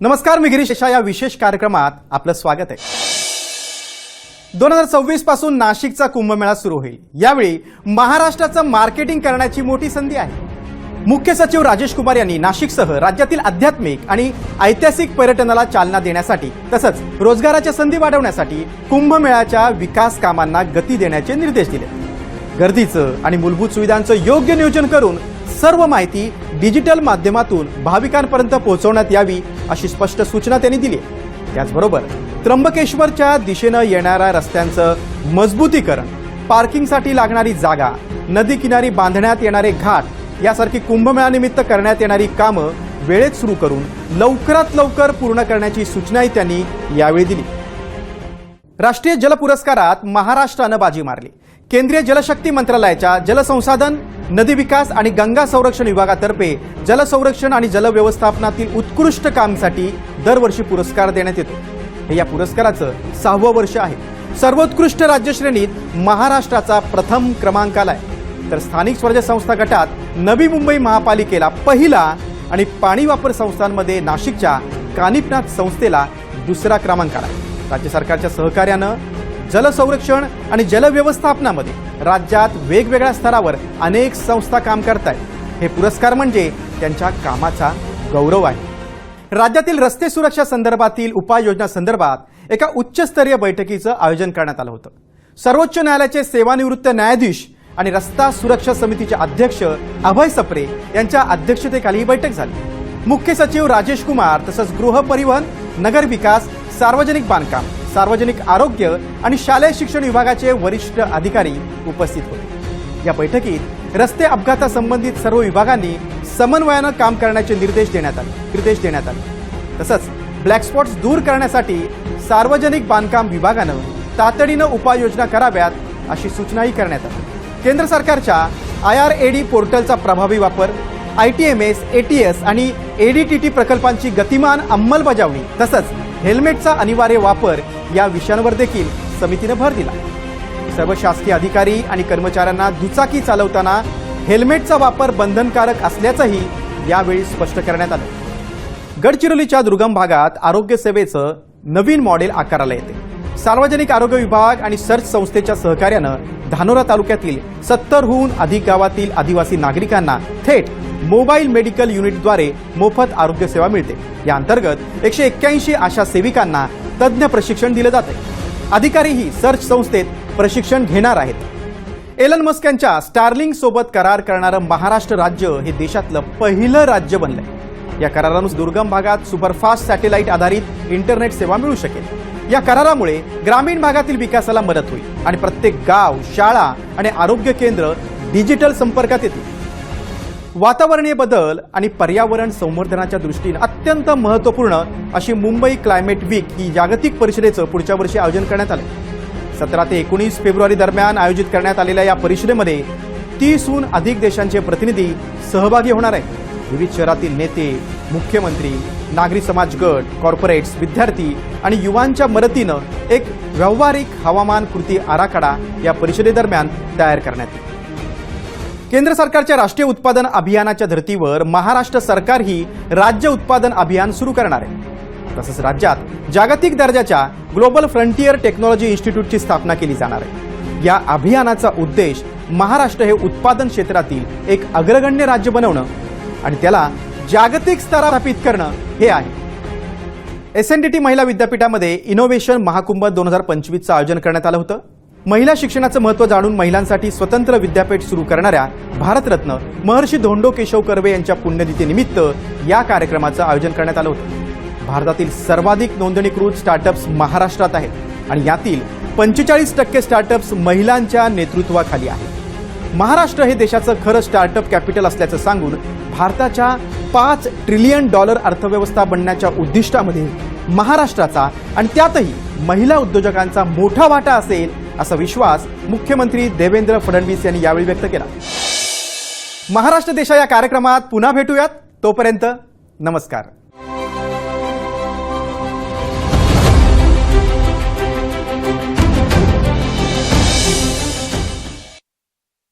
नमस्कार मी गिरीश या विशेष कार्यक्रमात आपलं स्वागत आहे. दोन हजार सव्वीसपासून नाशिकचा कुंभमेळा सुरू होईल. यावेळी महाराष्ट्राचं मार्केटिंग करण्याची मोठी संधी आहे. मुख्य सचिव राजेश कुमार यांनी नाशिकसह राज्यातील आध्यात्मिक आणि ऐतिहासिक पर्यटनाला चालना देण्यासाठी तसंच रोजगाराच्या संधी वाढवण्यासाठी कुंभमेळ्याच्या विकास कामांना गती देण्याचे निर्देश दिले. गर्दीचं आणि मूलभूत सुविधांचं योग्य नियोजन करून सर्व माहिती डिजिटल माध्यमातून भाविकांपर्यंत पोहोचवण्यात यावी अशी स्पष्ट सूचना त्यांनी दिली त्याचबरोबर त्र्यंबकेश्वरच्या दिशेनं येणाऱ्या रस्त्यांचं मजबूतीकरण पार्किंगसाठी लागणारी जागा नदी किनारी बांधण्यात येणारे घाट यासारखी कुंभमेळानिमित्त करण्यात येणारी कामं वेळेत सुरू करून लवकरात लवकर पूर्ण करण्याची सूचनाही त्यांनी यावेळी दिली. राष्ट्रीय जल पुरस्कारात महाराष्ट्रानं बाजी मारली. केंद्रीय जलशक्ती मंत्रालयाच्या जलसंसाधन नदी विकास आणि गंगा संरक्षण विभागातर्फे जलसंरक्षण आणि जलव्यवस्थापनातील उत्कृष्ट कामसाठी दरवर्षी पुरस्कार देण्यात येतो. हे या पुरस्काराचं सहावं वर्ष आहे. सर्वोत्कृष्ट राज्य श्रेणीत महाराष्ट्राचा प्रथम क्रमांक आलाय तर स्थानिक स्वराज्य संस्था गटात नवी मुंबई महापालिकेला पहिला आणि पाणी वापर संस्थांमध्ये नाशिकच्या कानिपनाथ संस्थेला दुसरा क्रमांक आला राज्य सरकारच्या सहकार्यानं जलसंरक्षण आणि जलव्यवस्थापनामध्ये राज्यात वेगवेगळ्या स्तरावर अनेक संस्था काम करतायत. हे पुरस्कार म्हणजे त्यांच्या कामाचा गौरव आहे. राज्यातील रस्ते सुरक्षा संदर्भातील उपाययोजना संदर्भात एका उच्चस्तरीय बैठकीचं आयोजन करण्यात आलं होतं. सर्वोच्च न्यायालयाचे सेवानिवृत्त न्यायाधीश आणि रस्ता सुरक्षा समितीचे अध्यक्ष अभय सप्रे यांच्या अध्यक्षतेखाली ही बैठक झाली. मुख्य सचिव राजेश कुमार तसंच गृह परिवहन नगर विकास सार्वजनिक बांधकाम सार्वजनिक आरोग्य आणि शालेय शिक्षण विभागाचे वरिष्ठ अधिकारी उपस्थित होते. या बैठकीत रस्ते अपघातासंबंधित सर्व विभागांनी समन्वयानं काम करण्याचे निर्देश देण्यात आले. निर्देश देण्यात आले. तसंच ब्लॅक स्पॉट्स दूर करण्यासाठी सार्वजनिक बांधकाम विभागानं तातडीनं उपाययोजना कराव्यात अशी सूचनाही करण्यात आली. केंद्र सरकारच्या आय आर ए डी पोर्टलचा प्रभावी वापर I T M S A T S आणि ए डी टी टी प्रकल्पांची गतिमान अंमलबजावणी तसंच हेल्मेटचा अनिवार्य वापर या विषयांवर देखील समितीनं भर दिला. सर्व शासकीय अधिकारी आणि कर्मचाऱ्यांना दुचाकी चालवताना हेल्मेटचा वापर बंधनकारक असल्याचंही यावेळी स्पष्ट करण्यात आलं. गडचिरोलीच्या दुर्गम भागात आरोग्य सेवेचं नवीन मॉडेल आकाराला येते. सार्वजनिक आरोग्य विभाग आणि सर्च संस्थेच्या सहकार्यानं धानोरा तालुक्यातील सत्तरहून अधिक गावातील आदिवासी नागरिकांना थेट मोबाईल मेडिकल युनिटद्वारे मोफत आरोग्य सेवा मिळते. या अंतर्गत एकशे एक्क्याऐंशी आशा सेविकांना तज्ज्ञ प्रशिक्षण दिलं जाते अधिकारीही सर्च संस्थेत प्रशिक्षण घेणार आहेत. एलन मस्क यांच्या स्टार्लिंग सोबत करार करणारं महाराष्ट्र राज्य हे देशातलं पहिलं राज्य बनलंय. या करारानुसार दुर्गम भागात सुपरफास्ट सॅटेलाइट आधारित इंटरनेट सेवा मिळू शकेल. या करारामुळे ग्रामीण भागातील विकासाला मदत होईल आणि प्रत्येक गाव शाळा आणि आरोग्य केंद्र डिजिटल संपर्कात येतील. वातावरणीय बदल आणि पर्यावरण संवर्धनाच्या दृष्टीने अत्यंत महत्त्वपूर्ण अशी मुंबई क्लायमेट वीक ही जागतिक परिषदेचं पुढच्या वर्षी आयोजन करण्यात आलं. सतरा ते एकोणीस फेब्रुवारी दरम्यान आयोजित करण्यात आलेल्या या परिषदेमध्ये तीसहून अधिक देशांचे प्रतिनिधी सहभागी होणार आहेत. विविध शहरातील नेते मुख्यमंत्री नागरी समाज गट कॉर्पोरेट्स विद्यार्थी आणि युवांच्या मदतीनं एक व्यावहारिक हवामान कृती आराखडा या परिषदेदरम्यान तयार करण्यात येईल. केंद्र सरकारच्या राष्ट्रीय उत्पादन अभियानाच्या धर्तीवर महाराष्ट्र सरकारही राज्य उत्पादन अभियान सुरू करणार आहे. तसंच राज्यात जागतिक दर्जाच्या ग्लोबल फ्रंटियर टेक्नॉलॉजी इन्स्टिट्यूटची स्थापना केली जाणार आहे. या अभियानाचा उद्देश महाराष्ट्र हे उत्पादन क्षेत्रातील एक अग्रगण्य राज्य बनवणं आणि त्याला जागतिक स्तरावर स्थापित करणं हे आहे. एस एन डी टी महिला विद्यापीठामध्ये इनोव्हेशन महाकुंभ दोन हजार पंचवीसचं आयोजन करण्यात आलं होतं. महिला शिक्षणाचं महत्त्व जाणून महिलांसाठी स्वतंत्र विद्यापीठ सुरू करणाऱ्या भारतरत्न महर्षी धोंडो केशव कर्वे यांच्या पुण्यतिथीनिमित्त या कार्यक्रमाचं आयोजन करण्यात आलं होतं. भारतातील सर्वाधिक नोंदणीकृत स्टार्टअप्स महाराष्ट्रात आहेत आणि यातील पंचेचाळीस टक्के स्टार्टअप्स महिलांच्या नेतृत्वाखाली आहेत. महाराष्ट्र हे देशाचं खरं स्टार्टअप कॅपिटल असल्याचं सांगून भारताच्या पाच ट्रिलियन डॉलर अर्थव्यवस्था बनण्याच्या उद्दिष्टामध्ये महाराष्ट्राचा आणि त्यातही महिला उद्योजकांचा मोठा वाटा असेल असा विश्वास मुख्यमंत्री देवेंद्र फडणवीस यांनी यावेळी व्यक्त केला. महाराष्ट्र देशा या कार्यक्रमात पुन्हा भेटूयात. तोपर्यंत नमस्कार.